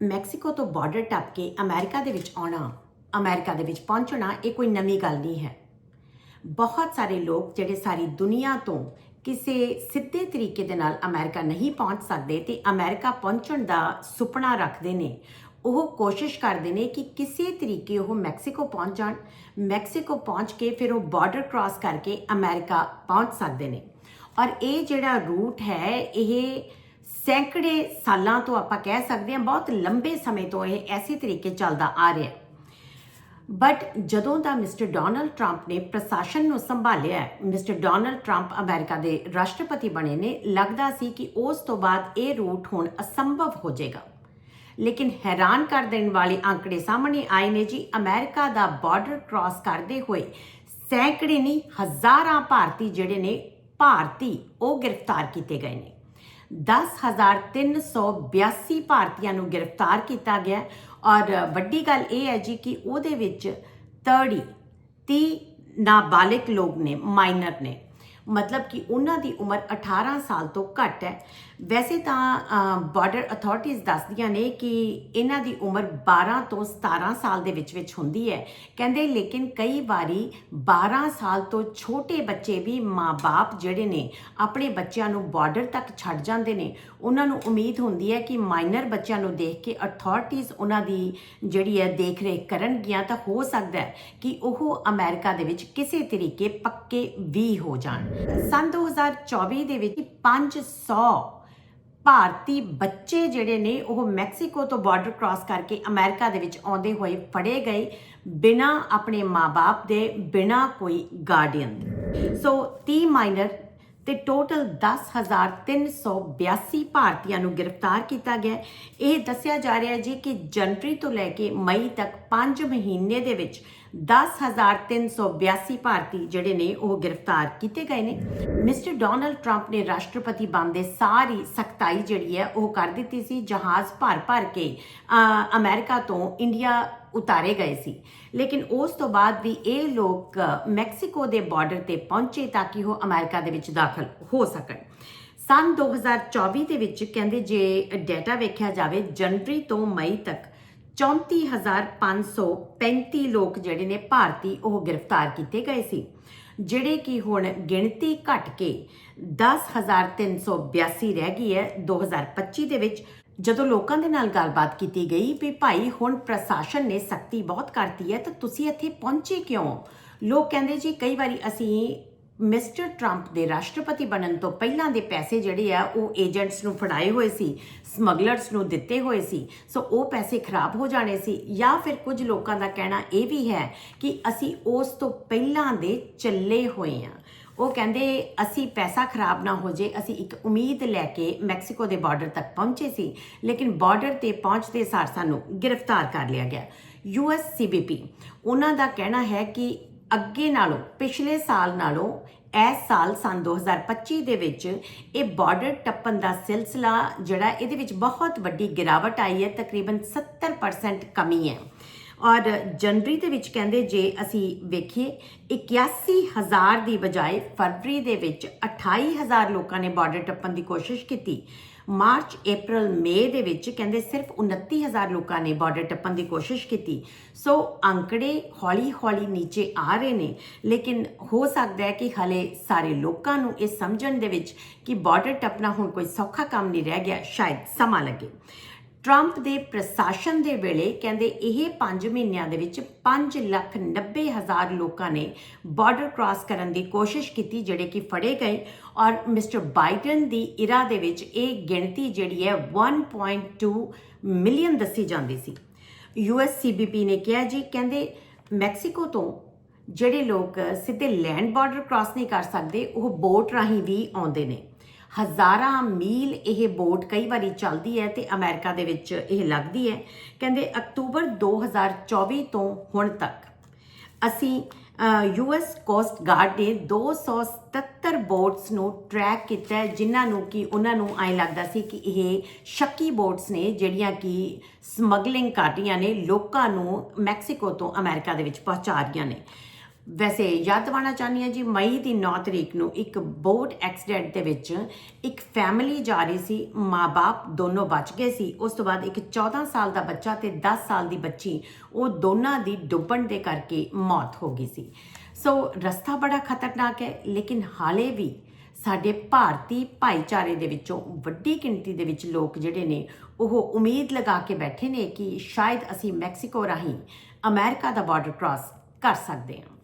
Mexico ਤੋਂ border ਟੱਪ ਕੇ America ਦੇ ਵਿੱਚ ਆਉਣਾ, ਅਮਰੀਕਾ ਦੇ ਵਿੱਚ ਪਹੁੰਚਣਾ, ਇਹ ਕੋਈ ਨਵੀਂ ਗੱਲ ਨਹੀਂ ਹੈ। ਬਹੁਤ ਸਾਰੇ ਲੋਕ ਜਿਹੜੇ ਸਾਰੀ ਦੁਨੀਆ ਤੋਂ ਕਿਸੇ ਸਿੱਧੇ ਤਰੀਕੇ ਦੇ ਨਾਲ ਅਮਰੀਕਾ ਨਹੀਂ ਪਹੁੰਚ ਸਕਦੇ ਤੇ ਅਮਰੀਕਾ ਪਹੁੰਚਣ ਦਾ ਸੁਪਨਾ ਰੱਖਦੇ ਨੇ, ਉਹ ਕੋਸ਼ਿਸ਼ ਕਰਦੇ ਨੇ ਕਿ ਕਿਸੇ ਤਰੀਕੇ ਉਹ ਮੈਕਸੀਕੋ ਪਹੁੰਚ ਜਾਣ। ਮੈਕਸੀਕੋ ਪਹੁੰਚ ਕੇ ਫਿਰ ਉਹ ਬਾਰਡਰ ਕ੍ਰਾਸ ਕਰਕੇ ਅਮਰੀਕਾ ਪਹੁੰਚ ਸਕਦੇ ਨੇ। ਔਰ ਇਹ ਜਿਹੜਾ ਰੂਟ ਹੈ, ਇਹ ਸੈਂਕੜੇ ਸਾਲਾਂ ਤੋਂ ਆਪਾਂ ਕਹਿ ਸਕਦੇ ਹਾਂ, ਬਹੁਤ ਲੰਬੇ ਸਮੇਂ ਤੋਂ ਇਹ ਐਸੇ ਤਰੀਕੇ ਚੱਲਦਾ ਆ ਰਿਹਾ ਬਟ ਜਦੋਂ ਦਾ ਮਿਸਟਰ ਡੋਨਲਡ ਟਰੰਪ ਨੇ ਪ੍ਰਸ਼ਾਸਨ ਨੂੰ ਸੰਭਾਲਿਆ ਮਿਸਟਰ ਡੋਨਲਡ ਟਰੰਪ ਅਮਰੀਕਾ ਦੇ ਰਾਸ਼ਟਰਪਤੀ ਬਣੇ ਨੇ, ਲੱਗਦਾ ਸੀ ਕਿ ਉਸ ਤੋਂ ਬਾਅਦ ਇਹ ਰੂਟ ਹੁਣ ਅਸੰਭਵ ਹੋ ਜਾਏਗਾ। ਲੇਕਿਨ ਹੈਰਾਨ ਕਰ ਦੇਣ ਵਾਲੇ ਅੰਕੜੇ ਸਾਹਮਣੇ ਆਏ ਨੇ ਜੀ, ਅਮਰੀਕਾ ਦਾ ਬਾਰਡਰ ਕ੍ਰਾਸ ਕਰਦੇ ਹੋਏ ਸੈਂਕੜੇ ਨਹੀਂ, ਹਜ਼ਾਰਾਂ ਭਾਰਤੀ ਜਿਹੜੇ ਨੇ, ਭਾਰਤੀ ਉਹ ਗ੍ਰਿਫਤਾਰ ਕੀਤੇ ਗਏ ਨੇ। 10382 ਭਾਰਤੀਆਂ ਨੂੰ ਗ੍ਰਿਫਤਾਰ ਕੀਤਾ ਗਿਆ ਔਰ ਵੱਡੀ ਗੱਲ ਇਹ ਹੈ ਜੀ ਕਿ ਉਹਦੇ ਵਿੱਚ 30 30 ਨਾਬਾਲਿਗ ਲੋਕ ਨੇ, ਮਾਈਨਰ ਨੇ। ਮਤਲਬ ਕਿ ਉਹਨਾਂ ਦੀ ਉਮਰ 18 ਸਾਲ ਤੋਂ ਘੱਟ ਹੈ। ਵੈਸੇ ਤਾਂ ਬਾਰਡਰ ਅਥਾਰਟੀਆਂ ਦੱਸਦੀਆਂ ਨੇ ਕਿ ਇਹਨਾਂ ਦੀ ਉਮਰ 12 ਤੋਂ 17 ਸਾਲ ਦੇ ਵਿੱਚ ਵਿੱਚ ਹੁੰਦੀ ਹੈ। ਕਹਿੰਦੇ ਲੇਕਿਨ ਕਈ ਵਾਰੀ 12 ਸਾਲ ਤੋਂ ਛੋਟੇ ਬੱਚੇ ਵੀ ਮਾਪੇ ਜਿਹੜੇ ਨੇ, ਆਪਣੇ ਬੱਚਿਆਂ ਨੂੰ ਬਾਰਡਰ ਤੱਕ ਛੱਡ ਜਾਂਦੇ ਨੇ। ਉਹਨਾਂ ਨੂੰ ਉਮੀਦ ਹੁੰਦੀ ਹੈ ਕਿ ਮਾਈਨਰ ਬੱਚਿਆਂ ਨੂੰ ਦੇਖ ਕੇ ਅਥਾਰਟੀਆਂ ਉਹਨਾਂ ਦੀ ਜਿਹੜੀ ਹੈ ਦੇਖ ਰੇਖ ਕਰਨਗੀਆਂ ਤਾਂ ਹੋ ਸਕਦਾ ਹੈ ਕਿ ਉਹ ਅਮਰੀਕਾ ਦੇ ਵਿੱਚ ਕਿਸੇ ਤਰੀਕੇ ਪੱਕੇ ਵੀ ਹੋ ਜਾਣ। ਸੰਨ 2024 ਦੇ ਵਿੱਚ 500 ਭਾਰਤੀ ਬੱਚੇ ਜਿਹੜੇ ਨੇ, ਉਹ ਮੈਕਸੀਕੋ ਤੋਂ ਬਾਰਡਰ ਕ੍ਰਾਸ ਕਰਕੇ ਅਮਰੀਕਾ ਦੇ ਵਿੱਚ ਆਉਂਦੇ ਹੋਏ ਫੜੇ ਗਏ ਬਿਨਾ ਆਪਣੇ ਮਾਪੇ ਦੇ, ਬਿਨਾ ਕੋਈ ਗਾਰਡੀਅਨ ਦੇ। ਸੋ 30 ਮਾਈਨਰ ਤੇ ਟੋਟਲ 10382 ਭਾਰਤੀਆਂ ਨੂੰ ਗ੍ਰਿਫਤਾਰ ਕੀਤਾ ਗਿਆ ਇਹ ਦੱਸਿਆ ਜਾ ਰਿਹਾ ਜੀ ਕਿ ਜਨਵਰੀ ਤੋਂ ਲੈ ਕੇ ਮਈ ਤੱਕ 5 ਮਹੀਨੇ ਦੇ ਵਿੱਚ 10382 ਭਾਰਤੀ ਜਿਹੜੇ ਨੇ ਉਹ ਗ੍ਰਿਫਤਾਰ ਕੀਤੇ ਗਏ ਨੇ। ਮਿਸਟਰ ਡੋਨਲਡ ਟਰੰਪ ਨੇ ਰਾਸ਼ਟਰਪਤੀ ਬਣਦੇ ਸਾਰੀ ਸਖਤਾਈ ਜਿਹੜੀ ਹੈ ਉਹ ਕਰ ਦਿੱਤੀ ਸੀ। ਜਹਾਜ਼ ਭਰ ਭਰ ਕੇ ਅ, ਅਮਰੀਕਾ ਤੋਂ ਇੰਡੀਆ ਉਤਾਰੇ ਗਏ ਸੀ। ਲੇਕਿਨ ਉਸ ਤੋਂ ਬਾਅਦ ਵੀ ਇਹ ਲੋਕ ਮੈਕਸੀਕੋ ਦੇ ਬਾਰਡਰ ਤੇ ਪਹੁੰਚੇ ਤਾਂ ਕਿ ਉਹ ਅਮਰੀਕਾ ਦੇ ਵਿੱਚ ਦਾਖਲ ਹੋ ਸਕਣ। ਸਨ 2024 ਦੇ ਵਿੱਚ ਕਹਿੰਦੇ ਜੇ ਡਾਟਾ ਵੇਖਿਆ ਜਾਵੇ ਜਨਵਰੀ ਤੋਂ ਮਈ ਤੱਕ 34535 ਲੋਕ ਜਿਹੜੇ ਨੇ ਭਾਰਤੀ ਉਹ ਗ੍ਰਿਫਤਾਰ ਕੀਤੇ ਗਏ ਸੀ, ਜਿਹੜੇ ਕਿ ਹੁਣ ਗਿਣਤੀ ਘਟ ਕੇ 10382 ਰਹਿ ਗਈ ਹੈ 2025 ਦੇ ਵਿੱਚ। ਜਦੋਂ ਲੋਕਾਂ ਦੇ ਨਾਲ ਗੱਲਬਾਤ ਕੀਤੀ ਗਈ ਵੀ ਭਾਈ ਹੁਣ ਪ੍ਰਸ਼ਾਸਨ ਨੇ ਸਖਤੀ ਬਹੁਤ ਕਰਤੀ ਹੈ, ਤਾਂ ਤੁਸੀਂ ਇੱਥੇ ਪਹੁੰਚੇ ਕਿਉਂ? ਲੋਕ ਕਹਿੰਦੇ ਜੀ, ਕਈ ਵਾਰੀ ਅਸੀਂ ਮਿਸਟਰ ਟਰੰਪ ਦੇ ਰਾਸ਼ਟਰਪਤੀ ਬਣਨ ਤੋਂ ਪਹਿਲਾਂ ਦੇ ਪੈਸੇ ਜਿਹੜੇ ਆ, ਉਹ ਏਜੰਟਸ ਨੂੰ ਫੜਾਏ ਹੋਏ ਸੀ, ਸਮਗਲਰਸ ਨੂੰ ਦਿੱਤੇ ਹੋਏ ਸੀ। ਸੋ ਉਹ ਪੈਸੇ ਖਰਾਬ ਹੋ ਜਾਣੇ ਸੀ। ਜਾਂ ਫਿਰ ਕੁਝ ਲੋਕਾਂ ਦਾ ਕਹਿਣਾ ਇਹ ਵੀ ਹੈ ਕਿ ਅਸੀਂ ਉਸ ਤੋਂ ਪਹਿਲਾਂ ਦੇ ਚੱਲੇ ਹੋਏ ਆ। ਉਹ ਕਹਿੰਦੇ, ਅਸੀਂ ਪੈਸਾ ਖਰਾਬ ਨਾ ਹੋ ਜੇ, ਅਸੀਂ ਇੱਕ ਉਮੀਦ ਲੈ ਕੇ ਮੈਕਸੀਕੋ ਦੇ ਬਾਰਡਰ ਤੱਕ ਪਹੁੰਚੇ ਸੀ, ਲੇਕਿਨ ਬਾਰਡਰ ਤੇ ਪਹੁੰਚਦੇ ਸਾਰ ਸਾਨੂੰ ਗ੍ਰਿਫਤਾਰ ਕਰ ਲਿਆ ਗਿਆ। ਯੂਐਸ ਸੀਬੀਪੀ ਉਹਨਾਂ ਦਾ ਕਹਿਣਾ ਹੈ ਕਿ ਅੱਗੇ ਨਾਲੋਂ, ਪਿਛਲੇ ਸਾਲ ਨਾਲੋਂ, ਇਸ ਸਾਲ ਸਨ 2025 ਦੇ ਵਿੱਚ ਇਹ ਬਾਰਡਰ ਟੱਪਣ ਦਾ ਸਿਲਸਿਲਾ ਜਿਹੜਾ ਇਹਦੇ ਵਿੱਚ ਬਹੁਤ ਵੱਡੀ ਗਿਰਾਵਟ ਆਈ ਹੈ, ਤਕਰੀਬਨ 70% ਕਮੀ ਹੈ। ਔਰ ਜਨਵਰੀ ਦੇ ਵਿੱਚ ਕਹਿੰਦੇ ਜੇ ਅਸੀਂ ਵੇਖੀਏ 81000 ਦੀ ਬਜਾਏ ਫਰਵਰੀ ਦੇ ਵਿੱਚ 28000 ਲੋਕਾਂ ਨੇ ਬਾਰਡਰ ਟੱਪਣ ਦੀ ਕੋਸ਼ਿਸ਼ ਕੀਤੀ। ਮਾਰਚ, April ਮਈ ਦੇ ਵਿੱਚ ਕਹਿੰਦੇ ਸਿਰਫ 29000 ਲੋਕਾਂ ਨੇ ਬਾਰਡਰ ਟੱਪਣ ਦੀ ਕੋਸ਼ਿਸ਼ ਕੀਤੀ। ਸੋ ਅੰਕੜੇ ਹੌਲੀ-ਹੌਲੀ ਨੀਚੇ ਆ ਰਹੇ ਨੇ, ਲੇਕਿਨ ਹੋ ਸਕਦਾ ਹੈ ਕਿ ਹਲੇ ਸਾਰੇ ਲੋਕਾਂ ਨੂੰ ਇਹ ਸਮਝਣ ਦੇ ਵਿੱਚ ਕਿ ਬਾਰਡਰ ਟੱਪਣਾ ਹੁਣ ਕੋਈ ਸੌਖਾ ਕੰਮ ਨਹੀਂ ਰਹਿ ਗਿਆ, ਸ਼ਾਇਦ ਸਮਾਂ ਲੱਗੇ। ਟਰੰਪ ਦੇ ਪ੍ਰਸ਼ਾਸਨ ਦੇ ਵੇਲੇ ਕਹਿੰਦੇ ਇਹ 5 ਮਹੀਨਿਆਂ ਦੇ ਵਿੱਚ 5 ਲੱਖ 90 ਹਜ਼ਾਰ ਲੋਕਾਂ ਨੇ ਬਾਰਡਰ ਕ੍ਰਾਸ ਕਰਨ ਦੀ ਕੋਸ਼ਿਸ਼ ਕੀਤੀ, ਜਿਹੜੇ ਕਿ ਫੜੇ ਗਏ। ਔਰ ਮਿਸਟਰ ਬਾਈਡਨ ਦੀ ਇਰਾ ਦੇ ਵਿੱਚ ਇਹ ਗਿਣਤੀ ਜਿਹੜੀ ਹੈ 1.2 ਮਿਲੀਅਨ ਦੱਸੀ ਜਾਂਦੀ ਸੀ। ਯੂਐਸ ਸੀਬੀਪੀ ਨੇ ਕਿਹਾ ਜੀ, ਕਹਿੰਦੇ ਮੈਕਸੀਕੋ ਤੋਂ ਜਿਹੜੇ ਲੋਕ ਸਿੱਧੇ ਲੈਂਡ ਬਾਰਡਰ ਕ੍ਰਾਸ ਨਹੀਂ ਕਰ ਸਕਦੇ, ਉਹ ਬੋਟ ਰਾਹੀਂ ਵੀ ਆਉਂਦੇ ਨੇ। ਹਜ਼ਾਰਾਂ ਮੀਲ ਇਹ ਬੋਟ ਕਈ ਵਾਰੀ ਚੱਲਦੀ ਹੈ ਤੇ ਅਮਰੀਕਾ ਦੇ ਵਿੱਚ ਇਹ ਲੱਗਦੀ ਹੈ। ਕਹਿੰਦੇ ਅਕਤੂਬਰ 2024 ਤੋਂ ਹੁਣ ਤੱਕ ਅਸੀਂ ਯੂਐਸ ਕੋਸਟ ਗਾਰਡ ਨੇ 277 ਬੋਟਸ ਨੂੰ ਟਰੈਕ ਕੀਤਾ ਹੈ, ਜਿਨ੍ਹਾਂ ਨੂੰ ਕਿ ਉਹਨਾਂ ਨੂੰ ਐਂ ਲੱਗਦਾ ਸੀ ਕਿ ਇਹ ਸ਼ੱਕੀ ਬੋਟਸ ਨੇ ਜਿਹੜੀਆਂ ਕਿ ਸਮਗਲਿੰਗ ਕਰ ਰਹੀਆਂ ਨੇ ਲੋਕਾਂ ਨੂੰ ਮੈਕਸੀਕੋ ਤੋਂ ਅਮਰੀਕਾ ਦੇ ਵਿੱਚ ਪਹੁੰਚਾ ਰਹੀਆਂ ਨੇ। ਵੈਸੇ ਯਾਦ ਦਿਵਾਉਣਾ ਚਾਹੁੰਦੀ ਹਾਂ ਜੀ, ਮਈ ਦੀ 9 ਤਰੀਕ ਨੂੰ ਇੱਕ ਬੋਟ ਐਕਸੀਡੈਂਟ ਦੇ ਵਿੱਚ ਇੱਕ ਫੈਮਿਲੀ ਜਾ ਰਹੀ ਸੀ ਮਾਪੇ ਦੋਨੋਂ ਬਚ ਗਏ ਸੀ। ਉਸ ਤੋਂ ਬਾਅਦ ਇੱਕ 14 ਸਾਲ ਦਾ ਬੱਚਾ ਤੇ 10 ਸਾਲ ਦੀ ਬੱਚੀ, ਉਹ ਦੋਨਾਂ ਦੀ ਡੁੱਬਣ ਦੇ ਕਰਕੇ ਮੌਤ ਹੋ ਗਈ ਸੀ। ਸੋ ਰਸਤਾ ਬੜਾ ਖਤਰਨਾਕ ਹੈ, ਲੇਕਿਨ ਹਾਲੇ ਵੀ ਸਾਡੇ ਭਾਰਤੀ ਭਾਈਚਾਰੇ ਦੇ ਵਿੱਚੋਂ ਵੱਡੀ ਗਿਣਤੀ ਦੇ ਵਿੱਚ ਲੋਕ ਜਿਹੜੇ ਨੇ, ਉਹ ਉਮੀਦ ਲਗਾ ਕੇ ਬੈਠੇ ਨੇ ਕਿ ਸ਼ਾਇਦ ਅਸੀਂ ਮੈਕਸੀਕੋ ਰਾਹੀਂ ਅਮਰੀਕਾ ਦਾ ਬਾਰਡਰ ਕ੍ਰਾਸ ਕਰ ਸਕਦੇ ਹਾਂ।